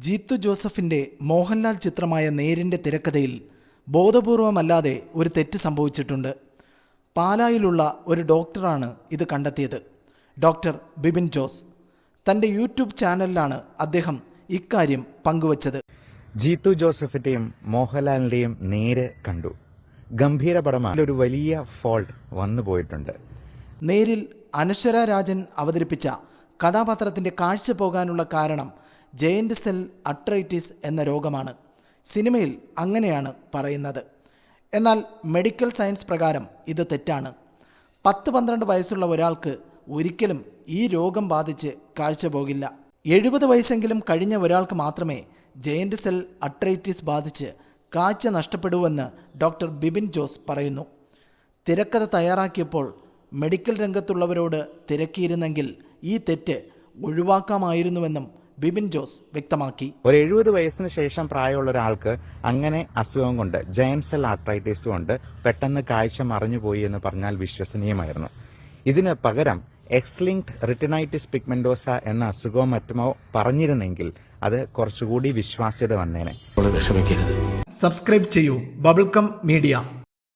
ജീത്തു ജോസഫിന്റെ മോഹൻലാൽ ചിത്രമായ നേരിന്റെ തിരക്കഥയിൽ ബോധപൂർവമല്ലാതെ ഒരു തെറ്റ് സംഭവിച്ചിട്ടുണ്ട്. പാലായിലുള്ള ഒരു ഡോക്ടറാണ് ഇത് കണ്ടെത്തിയത്. ഡോക്ടർ ബിബിൻ ജോസ്. തന്റെ യൂട്യൂബ് ചാനലിലാണ് അദ്ദേഹം ഇക്കാര്യം പങ്കുവച്ചത്. ജീത്തു ജോസഫിന്റെയും മോഹൻലാലിന്റെയും നേര് കണ്ടു. ഗംഭീര പടമാണ്. ഒരു വലിയ ഫോൾട്ട് വന്നു പോയിട്ടുണ്ട്. നേരിൽ അനശ്വര രാജൻ അവതരിപ്പിച്ച കഥാപാത്രത്തിന്റെ കാഴ്ച പോകാനുള്ള കാരണം ജയന്റ് സെൽ അട്രൈറ്റിസ് എന്ന രോഗമാണ്. സിനിമയിൽ അങ്ങനെയാണ് പറയുന്നത്. എന്നാൽ മെഡിക്കൽ സയൻസ് പ്രകാരം ഇത് തെറ്റാണ്. പത്ത് പന്ത്രണ്ട് വയസ്സുള്ള ഒരാൾക്ക് ഒരിക്കലും ഈ രോഗം ബാധിച്ച് കാഴ്ച പോകില്ല. എഴുപത് വയസ്സെങ്കിലും കഴിഞ്ഞ ഒരാൾക്ക് മാത്രമേ ജയന്റ് സെൽ അട്രൈറ്റിസ് ബാധിച്ച് കാഴ്ച നഷ്ടപ്പെടുവെന്ന് ഡോക്ടർ ബിബിൻ ജോസ് പറയുന്നു. തിരക്കഥ തയ്യാറാക്കിയപ്പോൾ മെഡിക്കൽ രംഗത്തുള്ളവരോട് തിരക്കിയിരുന്നെങ്കിൽ ഈ തെറ്റ് ഒഴിവാക്കാമായിരുന്നുവെന്നും ബിബിൻ ജോസ് വ്യക്തമാക്കി. ഒരു എഴുപത് വയസ്സിന് ശേഷം പ്രായമുള്ള ഒരാൾക്ക് അങ്ങനെ അസുഖം കൊണ്ട് ജയൻസെൽ ആർട്രൈറ്റിസ് കൊണ്ട് പെട്ടെന്ന് കാഴ്ച മറഞ്ഞുപോയി എന്ന് പറഞ്ഞാൽ വിശ്വസനീയമായിരുന്നു. ഇതിന് പകരം എക്സ് ലിങ്ക്ഡ് റിട്ടിനൈറ്റിസ് പിഗ്മെന്റോസ എന്ന അസുഖവും മറ്റുമോ പറഞ്ഞിരുന്നെങ്കിൽ അത് കുറച്ചുകൂടി വിശ്വാസ്യത വന്നേനെ. വിഷമിക്കരുത്. സബ്സ്ക്രൈബ് ചെയ്യൂ ബബിൾകം മീഡിയ.